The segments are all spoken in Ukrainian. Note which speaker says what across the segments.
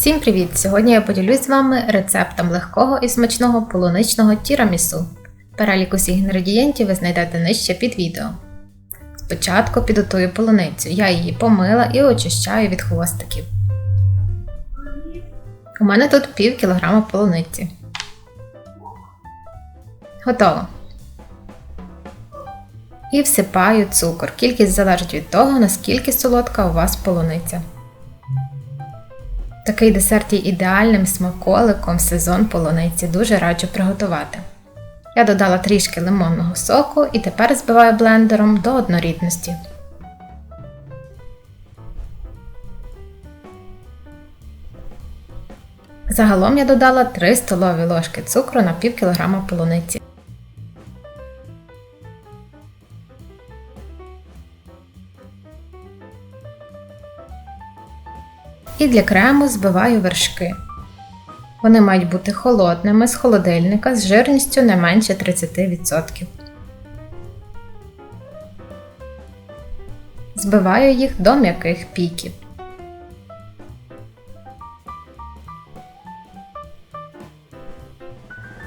Speaker 1: Всім привіт! Сьогодні я поділюсь з вами рецептом легкого і смачного полуничного тірамісу. Перелік усіх інгредієнтів ви знайдете нижче під відео. Спочатку підготую полуницю. Я її помила і очищаю від хвостиків. У мене тут пів кілограма полуниці. Готово. І всипаю цукор. Кількість залежить від того, наскільки солодка у вас полуниця. Такий десерт є ідеальним смаколиком сезон полуниці, дуже раджу приготувати. Я додала трішки лимонного соку і тепер збиваю блендером до однорідності. Загалом я додала 3 столові ложки цукру на пів кілограма полуниці. І для крему збиваю вершки. Вони мають бути холодними з холодильника з жирністю не менше 30%. Збиваю їх до м'яких піків.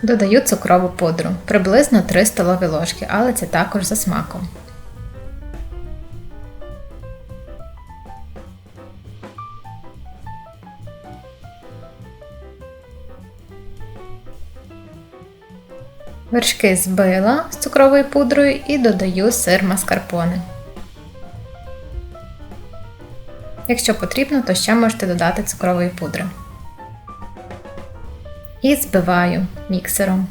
Speaker 1: Додаю цукрову пудру приблизно 3 столові ложки, але це також за смаком. Вершки збила з цукровою пудрою і додаю сир маскарпоне. Якщо потрібно, то ще можете додати цукрової пудри. І збиваю міксером.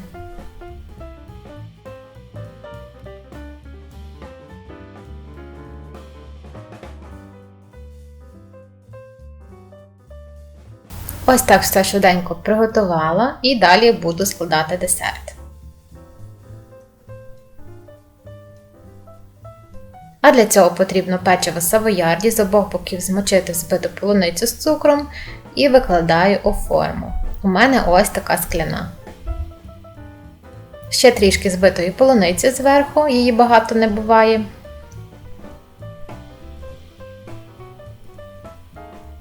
Speaker 1: Ось так все швиденько приготувала і далі буду складати десерт. А для цього потрібно печиво савоярді з обох боків змочити збиту полуницю з цукром і викладаю у форму. У мене ось така скляна. Ще трішки збитої полуниці зверху, її багато не буває.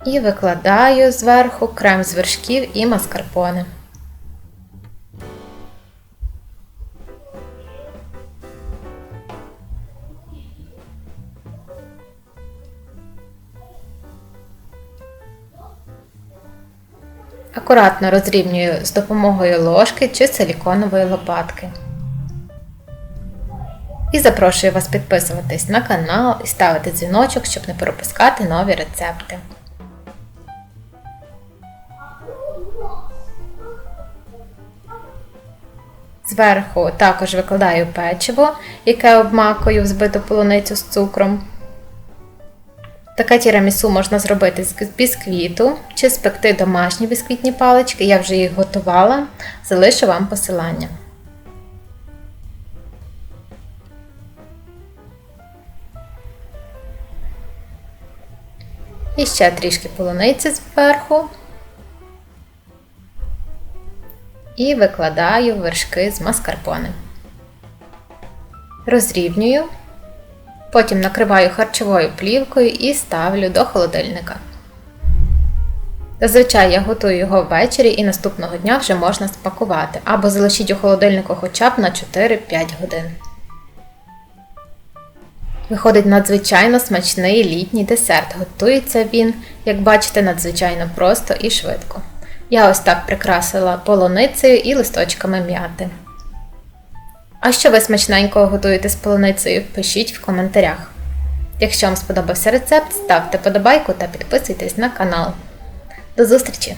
Speaker 1: І викладаю зверху крем з вершків і маскарпоне. Акуратно розрівнюю з допомогою ложки чи силіконової лопатки. І запрошую вас підписуватись на канал і ставити дзвіночок, щоб не пропускати нові рецепти. Зверху також викладаю печиво, яке обмакую в збиту полуницю з цукром. Таке тірамісу можна зробити з бісквіту чи спекти домашні бісквітні палички, я вже їх готувала, залишу вам посилання. І ще трішки полуниці зверху. І викладаю вершки з маскарпоне. Розрівнюю. Потім накриваю харчовою плівкою і ставлю до холодильника. Зазвичай я готую його ввечері і наступного дня вже можна спакувати, або залишіть у холодильнику хоча б на 4-5 годин. Виходить надзвичайно смачний літній десерт. Готується він, як бачите, надзвичайно просто і швидко. Я ось так прикрасила полуницею і листочками м'яти. А що ви смачненького готуєте з полуницею, пишіть в коментарях. Якщо вам сподобався рецепт, ставте подобайку та підписуйтесь на канал. До зустрічі!